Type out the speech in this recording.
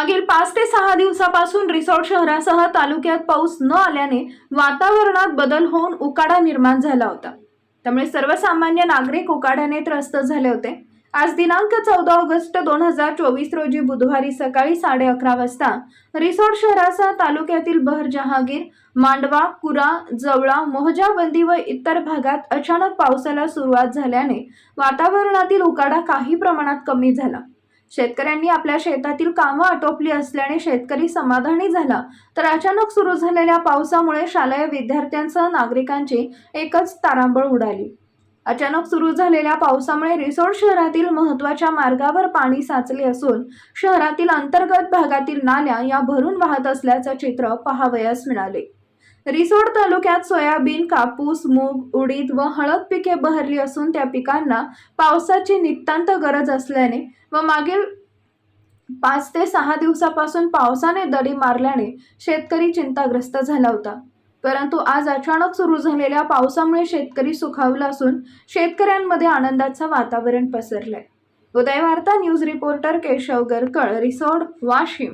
मागील पाच ते सहा दिवसापासून रिसॉर्ट शहरासह तालुक्यात पाऊस न आल्याने वातावरणात बदल होऊन उकाडा निर्माण झाला होता. त्यामुळे सर्वसामान्य नागरिक उकाड्याने त्रस्त झाले होते. आज दिनांक चौदा ऑगस्ट दोन हजार चोवीस रोजी बुधवारी सकाळी साडे अकरा वाजता रिसॉर्ट शहरासह तालुक्यातील बहर जहागीर मांडवा कुरा जवळा मोहजाबंदी व इतर भागात अचानक पावसाला सुरुवात झाल्याने वातावरणातील उकाडा काही प्रमाणात कमी झाला. शेतकऱ्यांनी आपल्या शेतातील कामं आटोपली असल्याने शेतकरी समाधानी झाला. तर अचानक सुरू झालेल्या पावसामुळे शालेय विद्यार्थ्यांसह नागरिकांची एकच तारांबळ उडाली. अचानक सुरू झालेल्या पावसामुळे रिसोड शहरातील महत्त्वाच्या मार्गावर पाणी साचले असून शहरातील अंतर्गत भागातील नाल्या या भरून वाहत असल्याचं चित्र पाहावयास मिळाले. रिसोड तालुक्यात सोयाबीन कापूस मूग उडीद व हळद पिके बहरली असून त्या पिकांना पावसाची नितांत गरज असल्याने व मागील पाच ते सहा दिवसापासून पावसाने दडी मारल्याने शेतकरी चिंताग्रस्त झाला होता. परंतु आज अचानक सुरू झालेल्या पावसामुळे शेतकरी सुखावला असून शेतकऱ्यांमध्ये आनंदाचं वातावरण पसरलंय. Uday Varta news reporter Keshav Garkal Risod Washim.